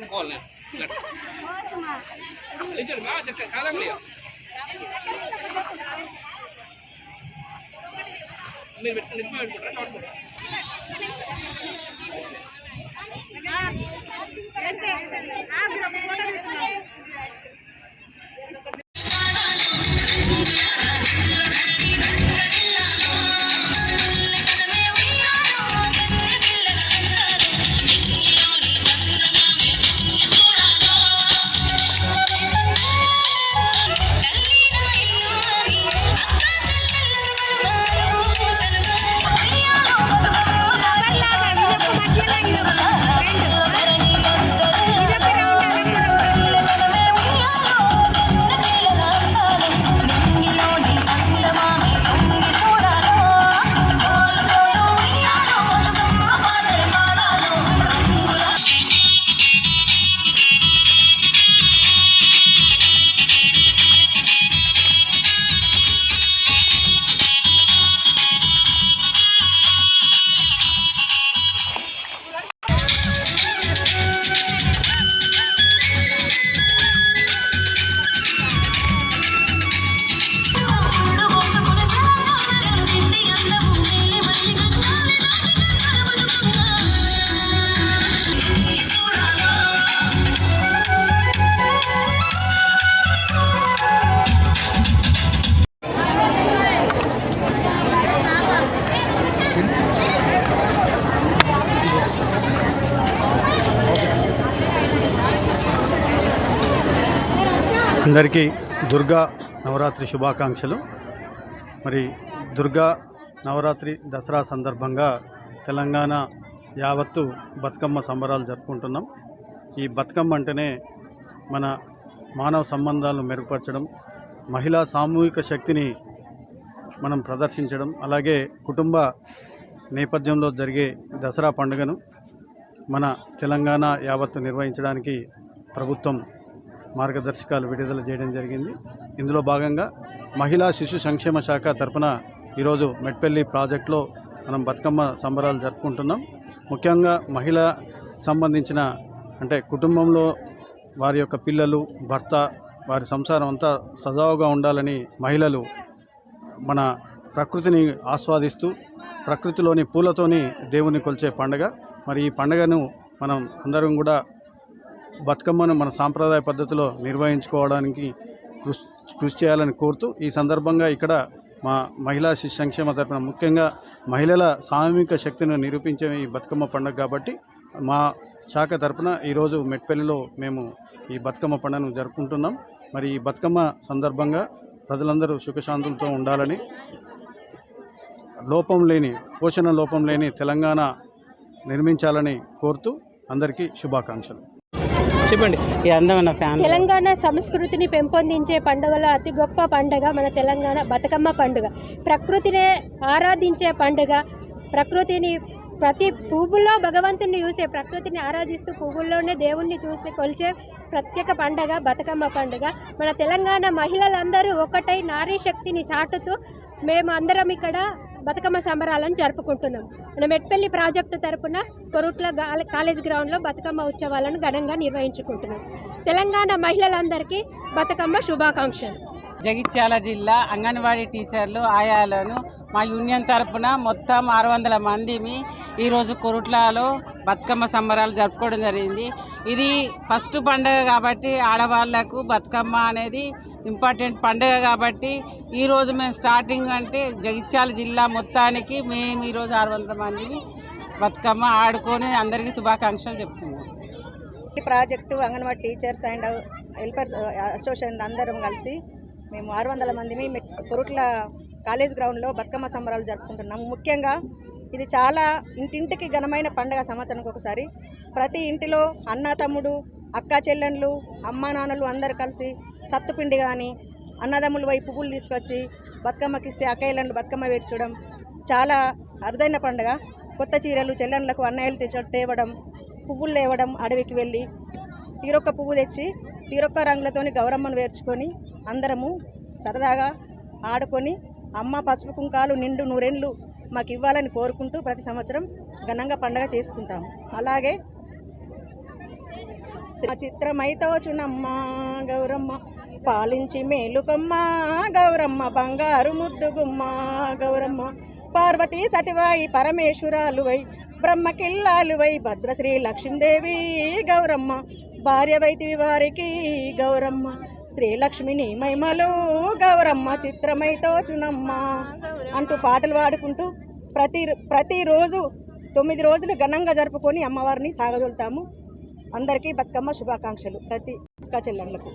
ముకోవాలి లేచండి మా చెక్క కాదండి మీరు పెట్టండి నిజమే పెట్టుకుంటారా నోట్ పెట్టుకుంటారా అందరికీ దుర్గా నవరాత్రి శుభాకాంక్షలు. మరి దుర్గా నవరాత్రి దసరా సందర్భంగా తెలంగాణ యావత్తు బతుకమ్మ సంబరాలు జరుపుకుంటున్నాం. ఈ బతుకమ్మ అంటేనే మన మానవ సంబంధాలను మెరుగుపరచడం మహిళా సామూహిక శక్తిని మనం ప్రదర్శించడం అలాగే కుటుంబ నేపథ్యంలో జరిగే దసరా పండుగను మన తెలంగాణ యావత్తు నిర్వహించడానికి ప్రభుత్వం మార్గదర్శకాలు విడుదల చేయడం జరిగింది. ఇందులో భాగంగా మహిళా శిశు సంక్షేమ శాఖ తరపున ఈరోజు మెట్పల్లి ప్రాజెక్టులో మనం బతుకమ్మ సంబరాలు జరుపుకుంటున్నాం. ముఖ్యంగా మహిళ సంబంధించిన అంటే కుటుంబంలో వారి యొక్క పిల్లలు భర్త వారి సంసారం అంతా సజావుగా ఉండాలని మహిళలు మన ప్రకృతిని ఆస్వాదిస్తూ ప్రకృతిలోని పూలతోని దేవుని కొలిచే పండగ. మరి ఈ పండగను మనం అందరం కూడా బతుకమ్మను మన సాంప్రదాయ పద్ధతిలో నిర్వహించుకోవడానికి కృషి కృషి చేయాలని కోరుతూ ఈ సందర్భంగా ఇక్కడ మా మహిళా శిశు సంక్షేమ తరపున ముఖ్యంగా మహిళల సామూహిక శక్తిని నిరూపించే ఈ బతుకమ్మ పండుగ కాబట్టి మా శాఖ తరఫున ఈరోజు మెట్పల్లిలో మేము ఈ బతుకమ్మ పండుగను జరుపుకుంటున్నాం. మరి ఈ బతుకమ్మ సందర్భంగా ప్రజలందరూ సుఖశాంతులతో ఉండాలని లోపం లేని పోషణ లోపం లేని తెలంగాణ నిర్మించాలని కోరుతూ అందరికీ శుభాకాంక్షలు. చెప్పండి. ఈ అందమైన ఫ్యాన్. తెలంగాణ సంస్కృతిని పెంపొందించే పండుగలో అతి గొప్ప పండుగ మన తెలంగాణ బతుకమ్మ పండుగ. ప్రకృతినే ఆరాధించే పండుగ. ప్రకృతిని ప్రతి పువ్వుల్లో భగవంతుని చూసే ప్రకృతిని ఆరాధిస్తూ పువ్వుల్లోనే దేవుణ్ణి చూసి కొలిచే ప్రత్యేక పండగ బతుకమ్మ పండుగ. మన తెలంగాణ మహిళలందరూ ఒకటై నారీ శక్తిని చాటుతూ మేము అందరం ఇక్కడ బతుకమ్మ సంబరాలను జరుపుకుంటున్నాం. మన మెట్పల్లి ప్రాజెక్టు తరపున కొరుట్ల కాలేజ్ గ్రౌండ్లో బతుకమ్మ ఉత్సవాలను ఘనంగా నిర్వహించుకుంటున్నాం. తెలంగాణ మహిళలందరికీ బతుకమ్మ శుభాకాంక్షలు. జగిత్యాల జిల్లా అంగన్వాడీ టీచర్లు ఆయాలను మా యూనియన్ తరపున మొత్తం ఆరు వందల మందిని ఈరోజు కొరుట్లలో బతుకమ్మ సంబరాలు జరుపుకోవడం జరిగింది. ఇది ఫస్ట్ పండుగ కాబట్టి ఆడవాళ్ళకు బతుకమ్మ అనేది ఇంపార్టెంట్ పండుగ కాబట్టి ఈరోజు మేము స్టార్టింగ్ అంటే జగిత్యాల జిల్లా మొత్తానికి మేము ఈరోజు ఆరు వందల మందిని బతుకమ్మ ఆడుకొని అందరికీ శుభాకాంక్షలు చెప్తున్నాం. ఈ project anganwadi teachers and helpers association అందరం కలిసి మేము ఆరు వందల మందిని మెట్- కొరుట్ల కాలేజ్ గ్రౌండ్లో బతుకమ్మ సంబరాలు జరుపుకుంటున్నాం ముఖ్యంగా ఇది చాలా ఇంటింటికి ఘనమైన పండగ సంవత్సరానికి ఒకసారి. ప్రతి ఇంటిలో అన్న తమ్ముడు అక్క చెల్లెండ్లు అమ్మా నాన్నలు అందరు కలిసి సత్తుపిండి కానీ అన్నదమ్ములు వైపు పువ్వులు తీసుకొచ్చి బతుకమ్మకి ఇస్తే అక్కయ్యలను బతుకమ్మ వేర్చడం చాలా అరుదైన పండగ. కొత్త చీరలు చెల్లెళ్ళకు అన్నయ్యలు తెచ్చ తేవడం పువ్వులు తేవడం అడవికి వెళ్ళి తీరొక్క పువ్వు తెచ్చి తీరొక్క రంగులతోని గౌరమ్మను వేర్చుకొని అందరము సరదాగా ఆడుకొని అమ్మ పసుపు కుంకాలు నిండు నూరెండ్లు మాకు ఇవ్వాలని కోరుకుంటూ ప్రతి సంవత్సరం ఘనంగా పండగ చేసుకుంటాము. అలాగే చిత్రమైతో చునమ్మ గౌరమ్మ పాలించి మేలుకమ్మ గౌరమ్మ బంగారు ముద్దుగుమ్మ గౌరమ్మ. పార్వతీ సతివాయి పరమేశ్వరాలువై బ్రహ్మకిల్లాలువై భద్రశ్రీ లక్ష్మీదేవి గౌరమ్మ. భార్యవైతివి వారికి గౌరమ్మ. శ్రీలక్ష్మిని మహిమలు గౌరమ్మ చిత్రమైతో చునమ్మ అంటూ పాటలు పాడుకుంటూ ప్రతి ప్రతిరోజు తొమ్మిది రోజులు ఘనంగా జరుపుకొని అమ్మవారిని సాగదొలుతాము. అందరికీ బతుకమ్మ శుభాకాంక్షలు. ప్రతి అక్క చెల్లెళ్ళకు.